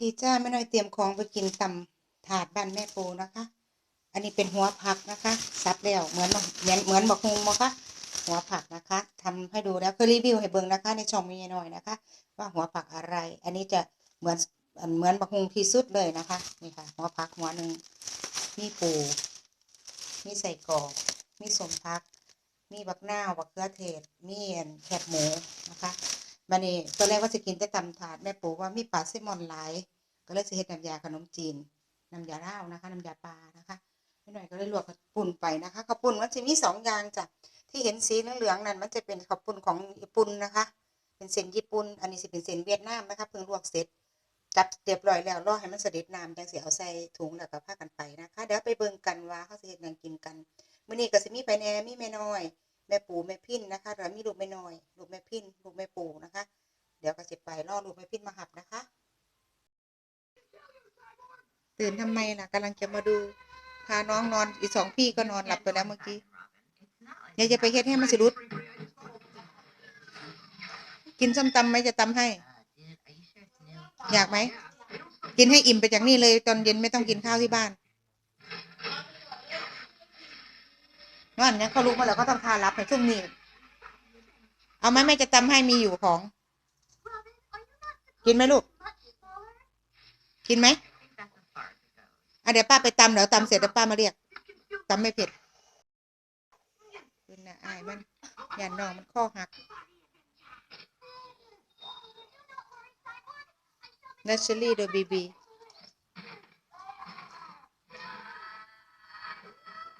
ดีจ้าแม่น้อยเตรียมของไปกินตำถาดบ้านแม่ปูนะคะ อันนี้เป็นหัวผักนะคะซับแล้วเหมือนเหมือนเหมือนบักฮุงมั้คะหัวผักนะคะทำให้ดูแล้วก็รีวิวให้เบิ่งนะคะ ในช่องมีหน่อยนะคะ ว่าหัวผักอะไร อันนี้จะเหมือนเหมือนบักฮุงที่สุดเลยนะคะนี่ค่ะ หัวผักหัวหนึ่งมีปูมีใส่กรอกมีสมพัก มีบักหนาวบักเขือเทศมีอันแคบหมูนะคะ บันนี้ตอนแรกว่าจะกินแต่ตำถาดแม่ปู่ว่ามีปลาแซลมอนหลายก็เลยสิเฮ็ดน้ำยาขนมจีนน้ำยาเล่านะคะน้ำยาปลานะคะไม่หน่อยก็เลยลวกกระปุ่นไปนะคะกระปุ่นมันจะมีสองอย่างจ้ะที่เห็นสีเหลืองๆนั่นมันจะเป็นกระปุ่นของญี่ปุ่นนะคะ เป็นเส้นญี่ปุ่นอันนี้สิเป็นเส้นเวียดนามนะคะเพิ่งลวกเสร็จจับเรียบร้อยแล้วรอให้มันเสด็จน้ำจังสิเอาใส่ถุงแล้วก็พากันไปนะคะ เดี๋ยวไปเบิ่งกันว่าเขาสิเฮ็ดยังกินกันมื้อนี้ก็สิมีไปแหน่มีแม่น้อย แม่ปู่แม่พินนะคะแล้วมีลูกแม่น้อยลูกแม่พินลูกแม่ปู่นะคะ เดี๋ยวก็สิไปรอลูกแม่พินมาหับนะคะ ตื่นทำไมล่ะกำลังจะมาดูพาน้องนอนอีกสองพี่ก็นอนหลับไปแล้วเมื่อกี้อย่าจะไปเฮ็ดให้มันสิรุด กินส้มตำไหมจะตำให้ อยากไหม กินให้อิ่มไปจากนี่เลย ตอนเย็นไม่ต้องกินข้าวที่บ้าน นอนเนี่ยเขาลุกมาแล้วก็ต้องทารับในช่วงนี้ เอาไหมแม่จะตำให้มีอยู่ของ กินไหมลูก กินไหมอะเดี๋ยวป้าไปตำเดี๋ยวตำเสร็จเดี๋ยวป้ามาเรียกตำไม่เผ็ดคุณนะอายมันอย่าน้องมันข้อหักนัชลี่โดบีบี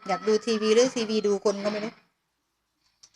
อยากดูทีวีหรือทีวีดูคนก็ไม่รู้